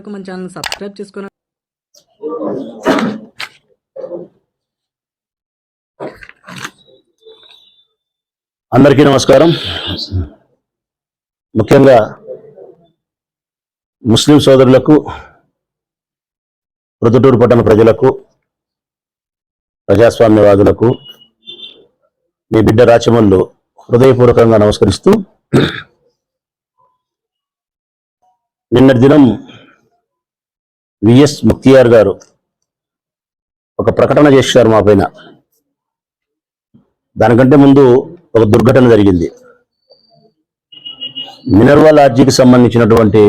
ఇంతవరకు మన channel subscribe చేసుకున్న అందరికీ నమస్కారం. ముఖ్యంగా ముస్లిం సోదరులకు ప్రొద్దుటూరు పట్టణ ప్రజలకు ప్రజాస్వామ్యవాదులకు మీ బిడ్డ రాచమల్లు హృదయపూర్వకంగా నమస్కరిస్తూ నిన్నటి దినం విఎస్ ముక్తియార్ గారు ఒక ప్రకటన చేశారు మా పైన. దానికంటే ముందు ఒక దుర్ఘటన జరిగింది. మినర్వా లాడ్జీకి సంబంధించినటువంటి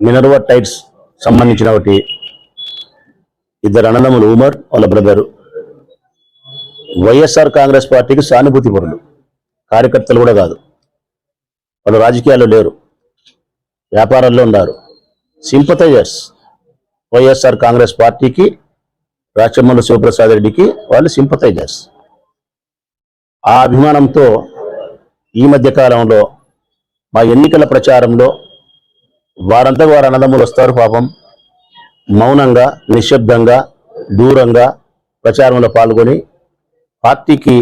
మినర్వా టైట్స్ సంబంధించిన ఒకటి ఇద్దరు అన్నదమ్ములు ఉమర్ వాళ్ళ బ్రదరు వైఎస్ఆర్ కాంగ్రెస్ పార్టీకి సానుభూతి పరులు. కార్యకర్తలు కూడా కాదు. వాళ్ళు రాజకీయాల్లో లేరు. వ్యాపారాల్లో ఉన్నారు. సింపతైజర్స్. వైఎస్ఆర్ కాంగ్రెస్ పార్టీకి రాచమల్లు శివప్రసాద్ రెడ్డికి వాళ్ళు సింపతైజర్స్. ఆ అభిమానంతో ఈ మధ్య కాలంలో మా ఎన్నికల ప్రచారంలో వారంతా వారు అన్నదమ్ములు వస్తారు పాపం. మౌనంగా నిశ్శబ్దంగా దూరంగా ప్రచారంలో పాల్గొని పార్టీకి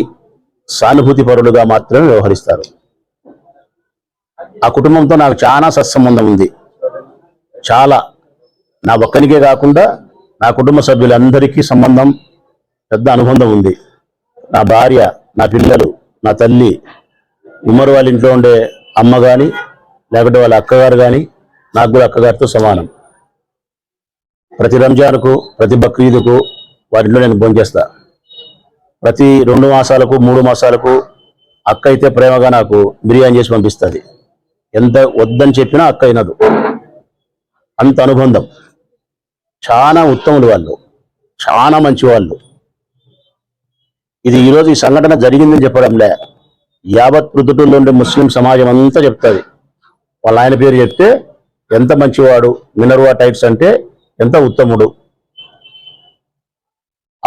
సానుభూతి పరులుగా మాత్రమే వ్యవహరిస్తారు. ఆ కుటుంబంతో నాకు చాలా సత్సంబంధం ఉంది. చాలా నా ఒక్కనికే కాకుండా నా కుటుంబ సభ్యులందరికీ సంబంధం పెద్ద అనుబంధం ఉంది. నా భార్య నా పిల్లలు నా తల్లి ఉమ్మరు వాళ్ళ ఇంట్లో ఉండే అమ్మ కానీ లేకపోతే వాళ్ళ అక్కగారు కానీ నాకు కూడా అక్కగారితో సమానం. ప్రతి రంజాన్కు ప్రతి బక్రీదుకు వాటిలో నేను భోంచేస్తా ప్రతి రెండు మాసాలకు మూడు మాసాలకు అక్క అయితే ప్రేమగా నాకు బిర్యానీ చేసి పంపిస్తుంది. ఎంత వద్దని చెప్పినా అక్క అయినదు అంత అనుబంధం. చాలా ఉత్తములు వాళ్ళు. చాలా మంచి వాళ్ళు. ఇది ఈరోజు ఈ సంఘటన జరిగిందని చెప్పడంలే. యావత్ పృథుటూరులో ఉండే ముస్లిం సమాజం అంతా చెప్తుంది. వాళ్ళ ఆయన పేరు చెప్తే ఎంత మంచివాడు మినర్వా టైప్స్ అంటే ఎంత ఉత్తముడు.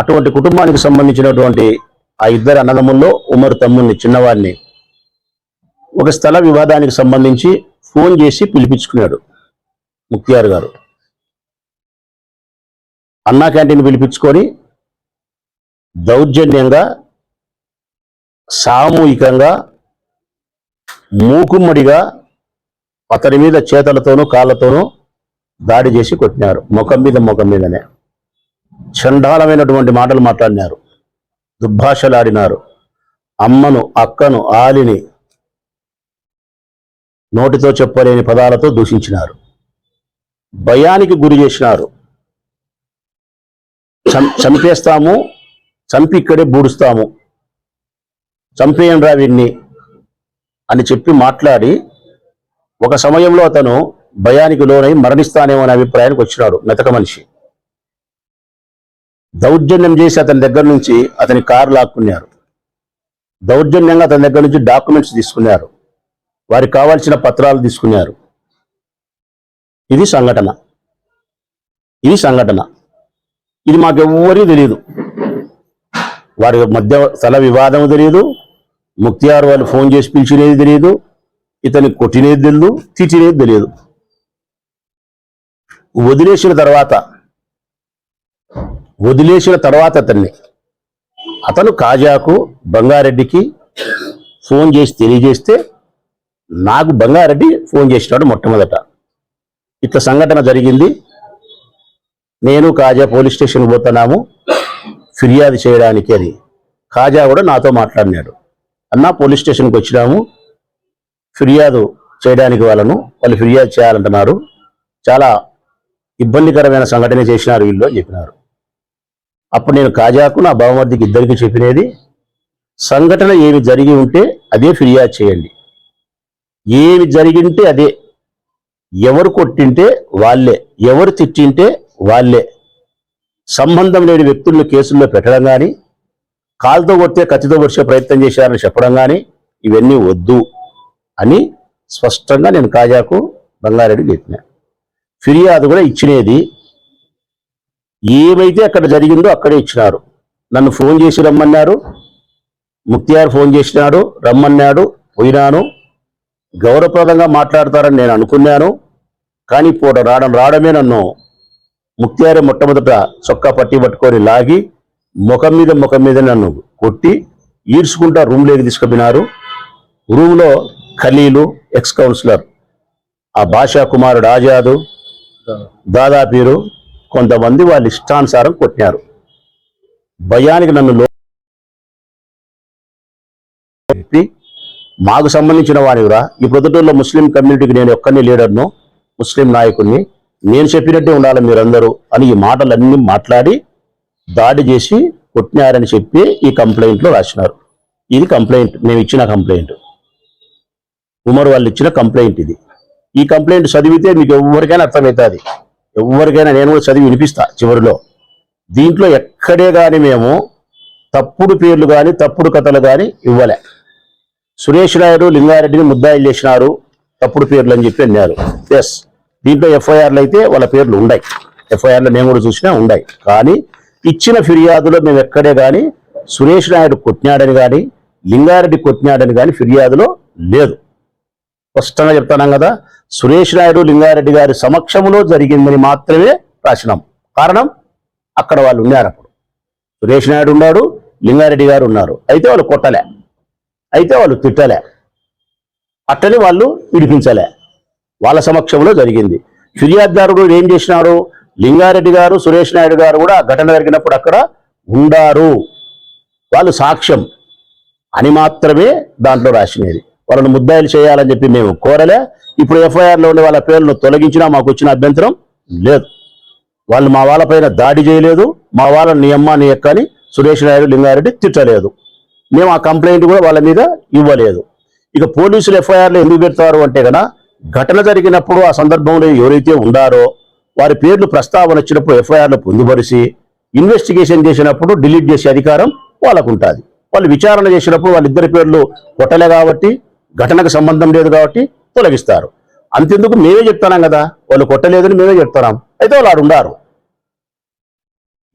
అటువంటి కుటుంబానికి సంబంధించినటువంటి ఆ ఇద్దరు అన్నదమ్ముల్లో ఉమర్ తమ్ముడిని చిన్నవాడిని ఒక స్థల వివాదానికి సంబంధించి ఫోన్ చేసి పిలిపించుకున్నాడు ముక్తియార్ గారు. అన్నా క్యాంటీన్ పిలిపించుకొని దౌర్జన్యంగా సామూహికంగా మూకుమ్మడిగా అతని మీద చేతలతోనూ కాళ్ళతోనూ దాడి చేసి కొట్టినారు. ముఖం మీద ముఖం మీదనే. చండాలమైనటువంటి మాటలు మాట్లాడినారు. దుర్భాషలాడినారు. అమ్మను అక్కను ఆలిని నోటితో చెప్పలేని పదాలతో దూషించినారు. భయానికి గురి చేసినారు. చంపేస్తాము చంపి ఇక్కడే బూడుస్తాము. చంపేయండి రా వీడిని అని చెప్పి మాట్లాడి ఒక సమయంలో అతను భయానికి లోనై మరణిస్తానేమో అనే అభిప్రాయానికి వచ్చినాడు మెతక మనిషి. దౌర్జన్యం చేసి అతని దగ్గర నుంచి అతని కారు లాక్కున్నారు. దౌర్జన్యంగా అతని దగ్గర నుంచి డాక్యుమెంట్స్ తీసుకున్నారు. వారికి కావాల్సిన పత్రాలు తీసుకున్నారు. ఇది సంఘటన. ఇది సంఘటన. ఇది మాకెవ్వరూ తెలియదు వారి మధ్య స్థల వివాదం తెలియదు ముక్తియార్ వాళ్ళు ఫోన్ చేసి పిలిచినేది తెలియదు ఇతని కొట్టినేది తెలియదు తిట్టినేది తెలియదు వదిలేసిన తర్వాత వదిలేసిన తర్వాత అతన్ని అతను కాజాకు బంగారెడ్డికి ఫోన్ చేసి తెలియజేస్తే నాకు బంగారెడ్డి ఫోన్ చేసినాడు మొట్టమొదట. ఇట్లా సంఘటన జరిగింది. నేను కాజా పోలీస్ స్టేషన్ పోతున్నాము. ఫిర్యాదు చేయడానికి అని కాజా కూడా నాతో మాట్లాడినాడు. అన్న పోలీస్ స్టేషన్కి వచ్చినాము. ఫిర్యాదు చేయడానికి వాళ్ళను వాళ్ళు ఫిర్యాదు చేయాలంటున్నారు. చాలా ఇబ్బందికరమైన సంఘటన చేసినారు వీళ్ళు అని చెప్పినారు. అప్పుడు నేను కాజాకు నా భావమర్దికి ఇద్దరికి చెప్పినది సంఘటన ఏమి జరిగి ఉంటే అదే ఫిర్యాదు చేయండి. ఏమి జరిగింటే అదే. ఎవరు కొట్టింటే వాళ్ళే. ఎవరు తిట్టింటే వాళ్ళే సంబంధం లేని వ్యక్తులను కేసుల్లో పెట్టడం కానీ కాలుతో కొడితే కత్తితో పొడిచే ప్రయత్నం చేశారని చెప్పడం కానీ ఇవన్నీ వద్దు అని స్పష్టంగా నేను కాజాకు బంగారెడ్డి చెప్పిన. ఫిర్యాదు కూడా ఇచ్చినది. ఏమైతే అక్కడ జరిగిందో అక్కడే ఇచ్చినారు. నన్ను ఫోన్ చేసి రమ్మన్నారు. ముక్తియార్ ఫోన్ చేసినాడు రమ్మన్నాడు పోయినాను. గౌరవప్రదంగా మాట్లాడతారని నేను అనుకున్నాను. కానీ పూట రావడం రావడమే నన్ను ముక్తియారి మొట్టమొదట చొక్కా పట్టి పట్టుకొని లాగి ముఖం మీద ముఖం మీద నన్ను కొట్టి ఈడ్చుకుంటా రూమ్లోకి తీసుకుపోయినారు. రూమ్లో ఖలీలు ఎక్స్ కౌన్సిలర్ ఆ భాషా కుమారుడు ఆజాదు దాదాపీరు కొంతమంది వాళ్ళ ఇష్టానుసారం కొట్టినారు. భయానికి నన్ను లో మాకు సంబంధించిన వాడివిరా ఈ ప్రొద్దుటూరులో ముస్లిం కమ్యూనిటీకి నేను ఒక్కరిని లీడర్ను ముస్లిం నాయకుడిని నేను చెప్పినట్టే ఉండాలి మీరందరూ అని ఈ మాటలన్నీ మాట్లాడి దాడి చేసి కొట్టినారని చెప్పి ఈ కంప్లైంట్లో రాసినారు. ఇది కంప్లైంట్ మేము ఇచ్చిన కంప్లైంట్. ఉమర్ వాళ్ళు ఇచ్చిన కంప్లైంట్ ఇది. ఈ కంప్లైంట్ చదివితే మీకు ఎవరికైనా అర్థమవుతుంది. ఎవరికైనా నేను కూడా చదివి వినిపిస్తా చివరిలో. దీంట్లో ఎక్కడే కానీ మేము తప్పుడు పేర్లు కానీ తప్పుడు కథలు కానీ ఇవ్వలే. సురేష్ నాయుడు లింగారెడ్డిని ముద్దాయిలు చేసినారు. తప్పుడు పేర్లు అని చెప్పి అన్నారు. ఎస్ దీంట్లో ఎఫ్ఐఆర్లు అయితే వాళ్ళ పేర్లు ఉన్నాయి ఎఫ్ఐఆర్లో మేము కూడా చూసినా ఉన్నాయి కానీ ఇచ్చిన ఫిర్యాదులో మేము ఎక్కడే కానీ సురేష్ నాయుడు కొట్టినాడని కానీ లింగారెడ్డి కొట్టినాడని కానీ ఫిర్యాదులో లేదు. స్పష్టంగా చెప్తున్నాం కదా సురేష్ నాయుడు లింగారెడ్డి గారి సమక్షంలో జరిగిందని మాత్రమే రాసినాం. కారణం అక్కడ వాళ్ళు ఉన్నారు అప్పుడు. సురేష్ నాయుడు ఉన్నాడు లింగారెడ్డి గారు ఉన్నారు. అయితే వాళ్ళు కొట్టలే. అయితే వాళ్ళు తిట్టలే. అట్టని వాళ్ళు విడిపించలే. వాళ్ళ సమక్షంలో జరిగింది. ఫిర్యాదుదారుడు ఏం చేసినారు లింగారెడ్డి గారు సురేష్ నాయుడు గారు కూడా ఆ ఘటన జరిగినప్పుడు అక్కడ ఉండారు. వాళ్ళు సాక్ష్యం. అని మాత్రమే దాంట్లో రాసినది. వాళ్ళని ముద్దాయిలు చేయాలని చెప్పి మేము కోరలే. ఇప్పుడు ఎఫ్ఐఆర్లో ఉండే వాళ్ళ పేర్లను తొలగించినా మాకు వచ్చిన అభ్యంతరం లేదు. వాళ్ళు మా వాళ్ళపైన దాడి చేయలేదు. మా వాళ్ళని నీ అమ్మ నీ యొక్క అని సురేష్ నాయుడు లింగారెడ్డి తిట్టలేదు. మేము ఆ కంప్లైంట్ కూడా వాళ్ళ మీద ఇవ్వలేదు. ఇక పోలీసులు ఎఫ్ఐఆర్లో ఎందుకు పెడతారు అంటే కదా ఘటన జరిగినప్పుడు ఆ సందర్భంలో ఎవరైతే ఉండారో వారి పేర్లు ప్రస్తావన వచ్చినప్పుడు ఎఫ్ఐఆర్లు పొందుపరిచి ఇన్వెస్టిగేషన్ చేసినప్పుడు డిలీట్ చేసే అధికారం వాళ్ళకు ఉంటుంది వాళ్ళు విచారణ చేసినప్పుడు వాళ్ళిద్దరి పేర్లు కొట్టలే కాబట్టి ఘటనకు సంబంధం లేదు కాబట్టి తొలగిస్తారు. అంతెందుకు మేమే చెప్తున్నాం కదా వాళ్ళు కొట్టలేదని మేమే చెప్తున్నాం. అయితే వాళ్ళు ఆడు ఉండారు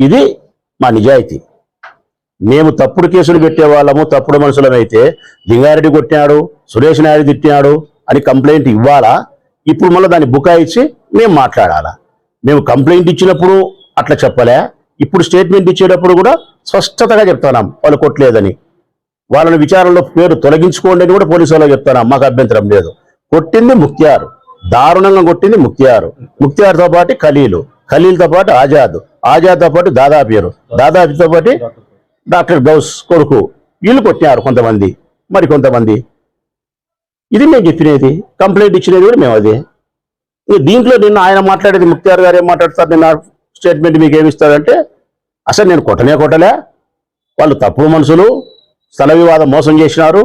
ఇది మా నిజాయితీ. మేము తప్పుడు కేసులు పెట్టే వాళ్ళము తప్పుడు మనుషులమైతే లింగారెడ్డి కొట్టినాడు సురేష్ నాయుడు తిట్టినాడు అని కంప్లైంట్ ఇవ్వాలా? ఇప్పుడు మళ్ళీ దాన్ని బుకాయించి మేము మాట్లాడాలా? మేము కంప్లైంట్ ఇచ్చినప్పుడు అట్లా చెప్పలే. ఇప్పుడు స్టేట్మెంట్ ఇచ్చేటప్పుడు కూడా స్పష్టతగా చెప్తున్నాం వాళ్ళు కొట్టలేదని. వాళ్ళని విచారణలో పేరు తొలగించుకోండి అని కూడా పోలీసు వాళ్ళకి చెప్తున్నాం మాకు అభ్యంతరం లేదు. కొట్టింది ముఖ్యారు దారుణంగా కొట్టింది ముఖ్యారు ముక్తియారుతో పాటు ఖలీలు. ఖలీల్తో పాటు ఆజాద్. ఆజాద్తో పాటు దాదాపీరు దాదాపుతో పాటు డాక్టర్ గౌస్ కొడుకు. వీళ్ళు కొట్టినారు కొంతమంది. మరి కొంతమంది? ఇది మేము చెప్పినది. కంప్లైంట్ ఇచ్చినది కూడా మేము అదే. దీంట్లో నిన్న ఆయన మాట్లాడేది ముక్తియార్ గారు ఏం మాట్లాడతారు నిన్న స్టేట్మెంట్ మీకు ఏమిస్తారంటే అసలు నేను కొట్టనే కొట్టలే. వాళ్ళు తప్పుడు మనుషులు. స్థల వివాదం మోసం చేసినారు.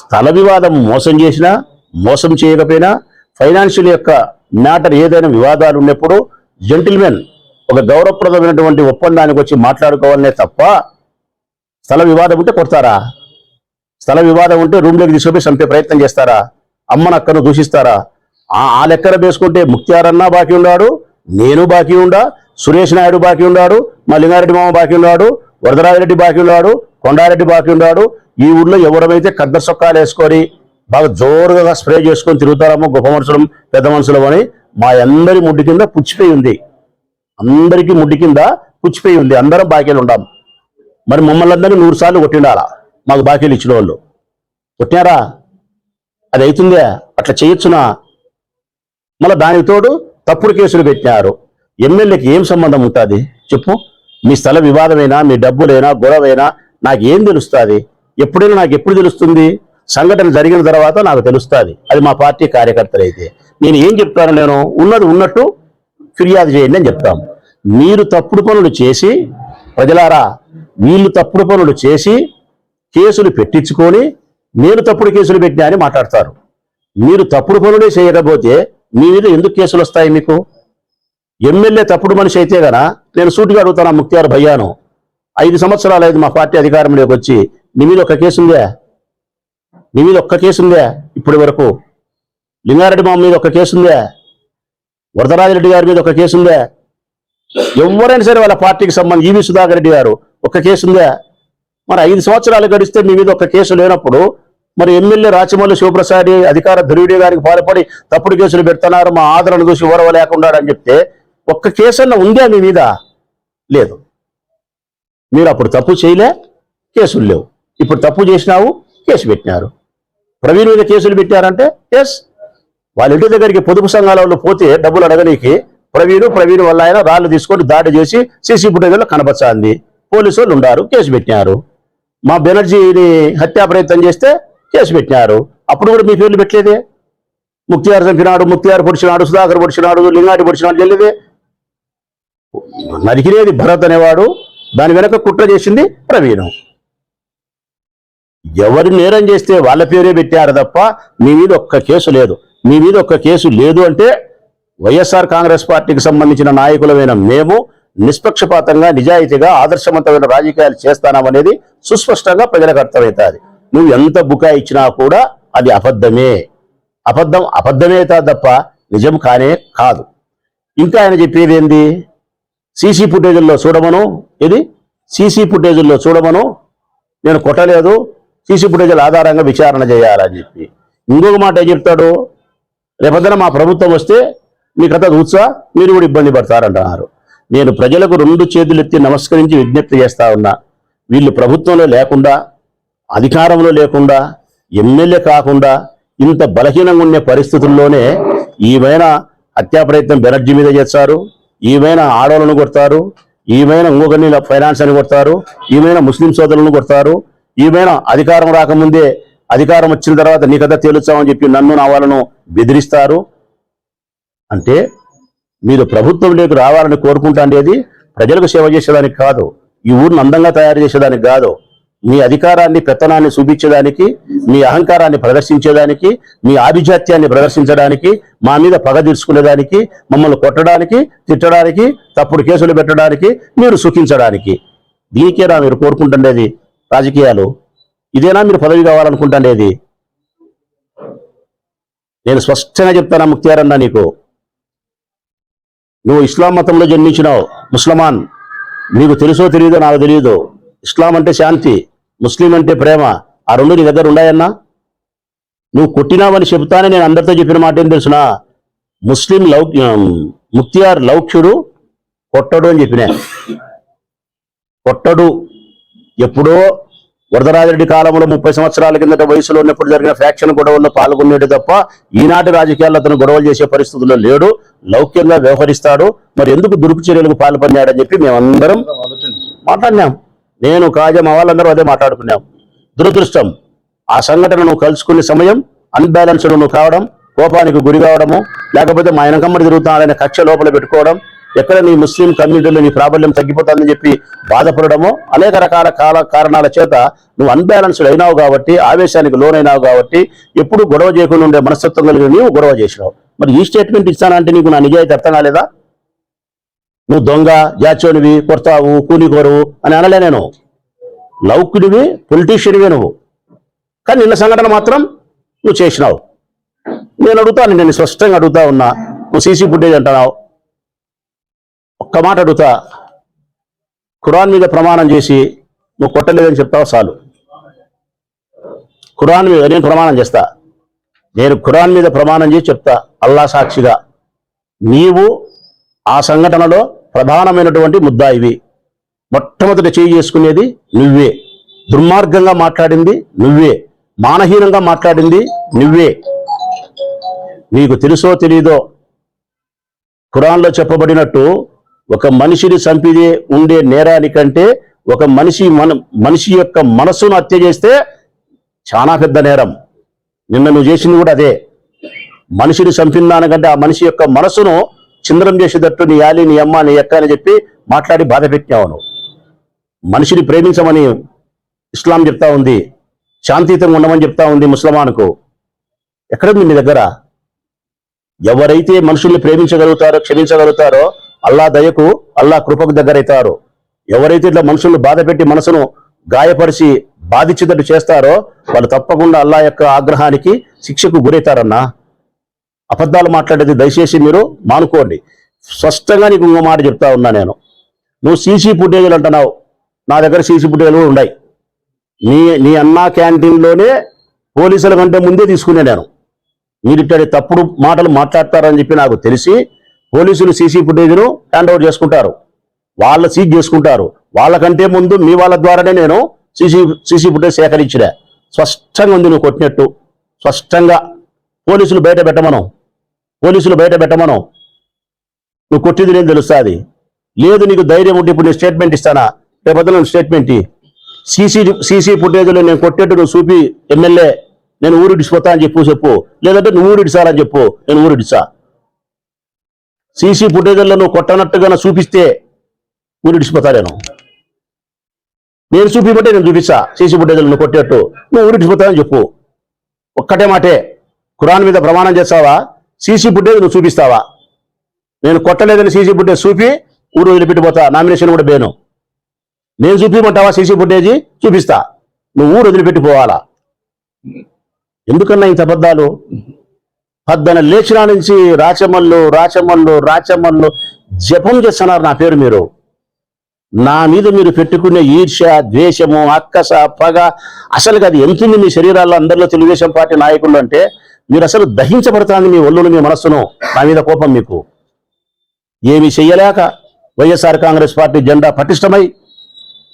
స్థల వివాదం మోసం చేసినా మోసం చేయకపోయినా ఫైనాన్షియల్ యొక్క మ్యాటర్ ఏదైనా వివాదాలు ఉన్నప్పుడు జెంటిల్మెన్ ఒక గౌరవప్రదమైనటువంటి ఒప్పందానికి వచ్చి మాట్లాడుకోవాలనే తప్ప స్థల వివాదం ఉంటే కొడతారా? స్థల వివాదం ఉంటే రూమ్లోకి తీసుకుపోయి చంపే ప్రయత్నం చేస్తారా? అమ్మనక్కను దూషిస్తారా? ఆ ఆ లెక్కన వేసుకుంటే ముక్తియారన్నా బాకీ ఉన్నాడు నేను బాకీ ఉండా సురేష్ నాయుడు బాకీ ఉన్నాడు మా లింగారెడ్డి మామ బాకీ ఉన్నాడు వరదరాజిరెడ్డి బాకీ ఉన్నాడు కొండారెడ్డి బాకీ ఉన్నాడు ఈ ఊర్లో ఎవరమైతే కద్ద సొక్కాలు వేసుకొని బాగా జోరుగా స్ప్రే చేసుకొని తిరుగుతారమో గొప్ప మనుషులం పెద్ద మనుషులం అని మా అందరి ముడ్డి కింద పుచ్చిపోయి ఉంది. అందరికీ ముడ్డి కింద పుచ్చిపోయి ఉంది. అందరం బాకీలు ఉండాం. మరి మమ్మల్ని అందరినీ నూరు సార్లు కొట్టిండాలా? మాకు బాకీలు ఇచ్చిన వాళ్ళు పుట్టినారా అది అవుతుందే? అట్లా చేయొచ్చునా? మళ్ళీ దానికి తోడు తప్పుడు కేసులు పెట్టినారు. ఎమ్మెల్యేకి ఏం సంబంధం ఉంటుంది? చెప్పు. మీ స్థల వివాదమైనా మీ డబ్బులైనా గొడవైనా నాకు ఏం తెలుస్తుంది? ఎప్పుడైనా నాకు ఎప్పుడు తెలుస్తుంది? సంఘటన జరిగిన తర్వాత నాకు తెలుస్తుంది. అది మా పార్టీ కార్యకర్తలు అయితే. నేను ఏం చెప్తాను నేను? ఉన్నది ఉన్నట్టు ఫిర్యాదు చేయండి అని చెప్తాం. మీరు తప్పుడు పనులు చేసి ప్రజలారా వీళ్ళు తప్పుడు పనులు చేసి కేసులు పెట్టించుకొని నేను తప్పుడు కేసులు పెట్టినా అని మాట్లాడతారు. మీరు తప్పుడు పనులే చేయకపోతే మీ మీద ఎందుకు కేసులు వస్తాయి మీకు? ఎమ్మెల్యే తప్పుడు మనిషి అయితే గన నేను సూటిగా అడుగుతాను ముక్తియార్ భయ్యాను? ఐదు సంవత్సరాలు అయింది మా పార్టీ అధికారంలోకి వచ్చి. నీ మీద ఒక కేసు ఉందే? నీ మీద ఒక్క కేసుందే ఇప్పటి వరకు? లింగారెడ్డి మామ మీద ఒక కేసుందే వరదరాజరెడ్డి గారి మీద ఒక కేసుందే ఎవరైనా సరే వాళ్ళ పార్టీకి సంబంధించి ఈవి సుధాకర్ రెడ్డి గారు ఒక కేసుందే మరి ఐదు సంవత్సరాలు గడిస్తే మీ మీద ఒక కేసు లేనప్పుడు మరి ఎమ్మెల్యే రాచమల్లి శివప్రసాద్ అధికార దుర్విడి గారికి పాల్పడి తప్పుడు కేసులు పెడుతున్నారు మా ఆదరణ చూసి ఓరవ లేకుండా అని చెప్తే ఒక్క కేసు ఉందా మీ మీద? లేదు. మీరు అప్పుడు తప్పు చేయలే కేసులు లేవు. ఇప్పుడు తప్పు చేసినావు కేసు పెట్టినారు. ప్రవీణ్ మీద కేసులు పెట్టారంటే ఎస్ వాళ్ళ ఇంటి దగ్గరికి పొదుపు సంఘాల వాళ్ళు పోతే డబ్బులు అడగనీకి ప్రవీణ్ ప్రవీణ్ వల్ల ఆయన రాళ్ళు తీసుకొని దాడి చేసి సీసీ ఫుటేజ్లో కనపచ్చాంది పోలీసు వాళ్ళు ఉండారు కేసు పెట్టినారు. మా బెనర్జీని హత్యా ప్రయత్నం చేస్తే కేసు పెట్టినారు. అప్పుడు కూడా మీ పేర్లు పెట్టలేదే. ముక్తియారు చంపినాడు ముక్తియారు పొడిచినాడు సుధాకర్ పొడిచినాడు లింగాటి పొడిచినాడు చెల్లిదే నరికినేది భరత్ అనేవాడు దాని వెనక కుట్ర చేసింది ప్రవీణం. ఎవరు నేరం చేస్తే వాళ్ళ పేరే పెట్టారు తప్ప మీ మీద ఒక్క కేసు లేదు. మీ మీద ఒక్క కేసు లేదు అంటే వైఎస్ఆర్ కాంగ్రెస్ పార్టీకి సంబంధించిన నాయకులమైన మేము నిష్పక్షపాతంగా నిజాయితీగా ఆదర్శవంతమైన రాజకీయాలు చేస్తానమనేది సుస్పష్టంగా ప్రజలకు అర్థమవుతుంది. నువ్వు ఎంత బుకా ఇచ్చినా కూడా అది అబద్ధమే. అబద్ధం అబద్ధమేతా తప్ప నిజం కానే కాదు. ఇంకా ఆయన చెప్పేది ఏంది? సీసీ ఫుటేజుల్లో చూడమను? ఇది సీసీ ఫుటేజుల్లో చూడమను? నేను కొట్టలేదు. సీసీ ఫుటేజీల ఆధారంగా విచారణ చేయాలని చెప్పి. ఇంకొక మాట ఏం చెప్తాడు? రేపొద్దున మా ప్రభుత్వం వస్తే మీ కథ చూసా మీరు కూడా ఇబ్బంది పడతారంటున్నారు. నేను ప్రజలకు రెండు చేతులు ఎత్తి నమస్కరించి విజ్ఞప్తి చేస్తా ఉన్నా. వీళ్ళు ప్రభుత్వంలో లేకుండా అధికారంలో లేకుండా ఎమ్మెల్యే కాకుండా ఇంత బలహీనంగా ఉండే పరిస్థితుల్లోనే ఈమెన హత్యా ప్రయత్నం బెనర్జీ మీద చేస్తారు ఈమెన ఆడవాళ్ళను కొడతారు ఈమెన ఇంకొకరిని ఫైనాన్స్ అని కొడతారు ఈమెన ముస్లిం సోదరులను కొడతారు ఈమెన అధికారం రాకముందే అధికారం వచ్చిన తర్వాత నీ కథ తేలుచామని చెప్పి నన్ను నా వాళ్ళను బెదిరిస్తారు. అంటే మీరు ప్రభుత్వంలోకి రావాలని కోరుకుంటాండేది ప్రజలకు సేవ చేసేదానికి కాదు. ఈ ఊరిని అందంగా తయారు చేసేదానికి కాదు. మీ అధికారాన్ని పెత్తనాన్ని చూపించేదానికి మీ అహంకారాన్ని ప్రదర్శించేదానికి మీ ఆభిజాత్యాన్ని ప్రదర్శించడానికి మా మీద పగ తీర్చుకునేదానికి మమ్మల్ని కొట్టడానికి తిట్టడానికి తప్పుడు కేసులు పెట్టడానికి మీరు సుఖించడానికి దీనికేనా మీరు కోరుకుంటుండేది రాజకీయాలు. ఇదేనా మీరు పదవి కావాలనుకుంటుండేది నేను స్పష్టంగా చెప్తానా ముక్తియారన్నా నీకు? నువ్వు ఇస్లాం మతంలో జన్మించినావు ముస్లమాన్. నీకు తెలుసో తెలియదో నాకు తెలియదు ఇస్లాం అంటే శాంతి ముస్లిం అంటే ప్రేమ. ఆ రెండు నీ దగ్గర ఉన్నాయన్నా? నువ్వు కొట్టినావని చెబుతానే నేను అందరితో చెప్పిన మాట ఏం తెలుసునా? ముస్లిం లౌ ముక్తియార్ లౌక్యుడు కొట్టడు అని చెప్పిన. కొట్టడు. ఎప్పుడో వరదరాజరెడ్డి కాలంలో ముప్పై సంవత్సరాల కిందట వయసులో ఉన్నప్పుడు జరిగిన ఫ్యాక్షన్ గొడవల్లో పాల్గొనేది తప్ప ఈనాటి రాజకీయాల్లో అతను గొడవలు చేసే పరిస్థితుల్లో లేడు లౌక్యంగా వ్యవహరిస్తాడు. మరి ఎందుకు దురుపు చర్యలకు పాల్పడినాడని చెప్పి మేమందరం మాట్లాడినాం. నేను కాజా మా వాళ్ళందరూ అదే మాట్లాడుకున్నాం. దురదృష్టం ఆ సంఘటన నువ్వు కలుసుకునే సమయం అన్బ్యాలెన్స్డ్ నువ్వు కావడం కోపానికి గురి కావడము లేకపోతే మా వెనకమ్మడి తిరుగుతున్నాడనే కక్ష లోపల పెట్టుకోవడం ఎక్కడ నీ ముస్లిం కమ్యూనిటీలో నీ ప్రాబల్యం తగ్గిపోతుందని చెప్పి బాధపడడము అనేక రకాల కాల కారణాల చేత నువ్వు అన్బ్యాలెన్స్డ్ అయినావు కాబట్టి ఆవేశానికి లోనైనావు కాబట్టి ఎప్పుడు గొడవ చేయకుండా ఉండే మనస్తత్వం కలిగిన నీవు గొడవ చేసినావు. మరి ఈ స్టేట్మెంట్ ఇస్తానంటే నీకు నా నిజాయితీ అర్థం కాలేదా? నువ్వు దొంగ జాచోనివి కొడతావు కూలికోరువు అని అనలే నేను. లౌకుడివి పొలిటీషియన్వి నువ్వు. కానీ నిన్న సంఘటన మాత్రం నువ్వు చేసినావు. నేను అడుగుతాను నేను స్పష్టంగా అడుగుతా ఉన్నా. నువ్వు సీసీ ఫుటేజ్ అంటున్నావు. ఒక్క మాట అడుగుతా. ఖురాన్ మీద ప్రమాణం చేసి నువ్వు కొట్టలేదని చెప్తావు? చాలు. ఖురాన్ మీద నేను ప్రమాణం చేస్తా. నేను ఖురాన్ మీద ప్రమాణం చేసి చెప్తా. అల్లా సాక్షిగా. నీవు ఆ సంఘటనలో ప్రధానమైనటువంటి ముద్ద ఇవి. మొట్టమొదటి చేయి చేసుకునేది నువ్వే. దుర్మార్గంగా మాట్లాడింది నువ్వే. మానహీనంగా మాట్లాడింది నువ్వే. నీకు తెలుసో తెలీదో? ఖురాన్లో చెప్పబడినట్టు ఒక మనిషిని చంపిదే ఉండే నేరానికంటే ఒక మనిషి మన మనిషి యొక్క మనసును హత్య చేస్తే చాలా పెద్ద నేరం. నిన్న నువ్వు చేసింది కూడా అదే. మనిషిని చంపిందానకంటే ఆ మనిషి యొక్క మనసును చిందరం చేసేటట్టు నీ యాలి నీ అమ్మ నీ ఎక్క అని చెప్పి మాట్లాడి బాధ పెట్టావు నువ్వు. మనిషిని ప్రేమించమని ఇస్లాం చెప్తా ఉంది. శాంతియుతంగా ఉండమని చెప్తా ఉంది ముస్లమానుకు. ఎక్కడ మీ దగ్గర? ఎవరైతే మనుషుల్ని ప్రేమించగలుగుతారో క్షమించగలుగుతారో అల్లా దయకు అల్లా కృపకు దగ్గరవుతారు. ఎవరైతే ఇట్లా మనుషులను బాధ పెట్టి మనసును గాయపరిచి బాధించేటట్టు చేస్తారో వాళ్ళు తప్పకుండా అల్లా యొక్క ఆగ్రహానికి శిక్షకు గురవుతారన్నా. అబద్ధాలు మాట్లాడేది దయచేసి మీరు మానుకోండి. స్పష్టంగా నీకు ఇంకో మాట చెప్తా ఉన్నా నేను. నువ్వు సీసీ ఫుటేజీలు అంటున్నావు. నా దగ్గర సీసీ ఫుటేజీలు కూడా ఉన్నాయి. నీ నీ అన్నా క్యాంటీన్లోనే పోలీసుల కంటే ముందే తీసుకునే నేను. మీరు ఇట్లాంటి తప్పుడు మాటలు మాట్లాడతారని చెప్పి నాకు తెలిసి పోలీసులు సీసీ ఫుటేజ్ను హ్యాండ్ ఓవర్ చేసుకుంటారు. వాళ్ళ సీజ్ చేసుకుంటారు. వాళ్ళకంటే ముందు మీ వాళ్ళ ద్వారానే నేను సీసీ సీసీ ఫుటేజ్ సేకరించిన. స్పష్టంగా ఉంది నువ్వు కొట్టినట్టు. స్పష్టంగా. పోలీసులు బయట పెట్టమను. పోలీసులు బయట పెట్టమను. నువ్వు కొట్టింది నేను తెలుస్తుంది లేదు నీకు ధైర్యం ఉంటే ఇప్పుడు నేను స్టేట్మెంట్ ఇస్తానా? రేపొద్దున నువ్వు స్టేట్మెంట్ సీసీ సీసీ ఫుటేజ్లో నేను కొట్టేట్టు నువ్వు చూపి ఎమ్మెల్యే. నేను ఊరు ఇడిచిపోతా అని చెప్పు చెప్పు. లేదంటే నువ్వు ఊరు ఇడిచాలని చెప్పు. నేను ఊరు ఇడిచా. సీసీ ఫుటేజ్లో నువ్వు కొట్టనట్టుగా చూపిస్తే ఊరు ఇడిచిపోతా నేను నేను చూపిమంటే నేను చూపిస్తా సీసీ ఫుటేజ్లో నువ్వు కొట్టేట్టు నువ్వు ఊరిడిచిపోతానని చెప్పు. ఒక్కటే మాటే. ఖురాన్ మీద ప్రమాణం చేస్తావా? సీసీ ఫుటేజ్ నువ్వు చూపిస్తావా? నేను కొట్టలేదని సీసీ ఫుటేజ్ చూపి ఊరు వదిలిపెట్టిపోతా. నామినేషన్ కూడా బేను నేను చూపిమంటావా సీసీ ఫుటేజ్? చూపిస్తా. నువ్వు ఊరు వదిలిపెట్టిపోవాలా? ఎందుకన్నా ఇంత అబద్ధాలు? పద్దన లేచిన నుంచి రాచమల్లు రాచమల్లు రాచమల్లు జపం చేస్తున్నారు నా పేరు మీరు. నా మీద మీరు పెట్టుకునే ఈర్ష్య ద్వేషము అక్కస పగ అసలు అది ఎంతుంది మీ శరీరాల్లో అందరిలో తెలుగుదేశం పార్టీ నాయకులు అంటే మీరు అసలు దహించబడుతుంది మీ ఒళ్ళు మీ మనస్సును నా మీద కోపం మీకు. ఏమి చెయ్యలేక వైఎస్ఆర్ కాంగ్రెస్ పార్టీ జెండా పటిష్టమై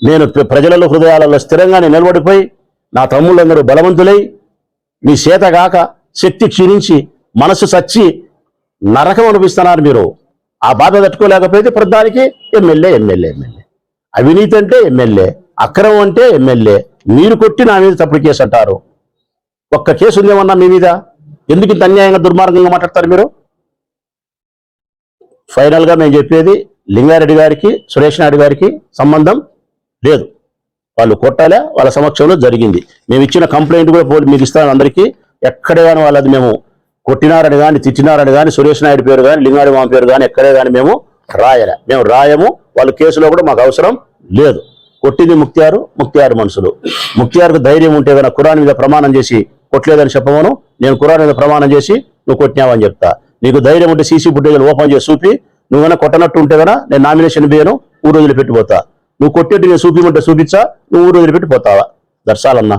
నేను ప్రజలలో హృదయాలలో స్థిరంగానే నిలబడిపోయి నా తమ్ముళ్ళందరూ బలవంతులై మీ చేతగాక శక్తి క్షీణించి మనసు చచ్చి నరకం అనిపిస్తున్నారు మీరు ఆ బాధ తట్టుకోలేకపోతే ప్రధానికి ఎమ్మెల్యే ఎమ్మెల్యే ఎమ్మెల్యే. అవినీతి అంటే ఎమ్మెల్యే అక్రమం అంటే ఎమ్మెల్యే. మీరు కొట్టి నా మీద తప్పుడు కేసు అంటారు. ఒక్క కేసు ఉందేమన్నా మీ మీద? ఎందుకు ఇంత అన్యాయంగా దుర్మార్గంగా మాట్లాడతారు మీరు? ఫైనల్గా మేము చెప్పేది లింగారెడ్డి గారికి సురేష్ నాయుడు గారికి సంబంధం లేదు. వాళ్ళు కొట్టాలే? వాళ్ళ సమక్షంలో జరిగింది. మేము ఇచ్చిన కంప్లైంట్ కూడా మీకు ఇస్తాను అందరికీ. ఎక్కడే కానీ వాళ్ళది మేము కొట్టినారని కానీ తిట్టినారని కానీ సురేష్ నాయుడు పేరు కానీ లింగాడి మామ పేరు కానీ ఎక్కడే కానీ మేము రాయలే. మేము రాయము వాళ్ళ కేసులో కూడా మాకు అవసరం లేదు. కొట్టింది ముక్తియారు ముక్తియారు మనుషులు. ముక్తియారుకు ధైర్యం ఉంటే కనుక కురాన్ మీద ప్రమాణం చేసి కొట్టలేదని చెప్పమను. నేను కురాన్ మీద ప్రమాణం చేసి నువ్వు కొట్టినావని చెప్తా. నీకు ధైర్యం ఉంటే సీసీ ఫుటేజ్ ఓపెన్ చేసి చూపి నువ్వు కనుక కొట్టనట్టు ఉంటే కనుక నేను నామినేషన్ బియ్యను ఊరు వదిలిపెట్టిపోతా నువ్వు కొట్టేట్టు నేను చూపిమంటే చూపించా నువ్వు ఊరు రోజులు పెట్టిపోతావా? దర్శాలన్నా.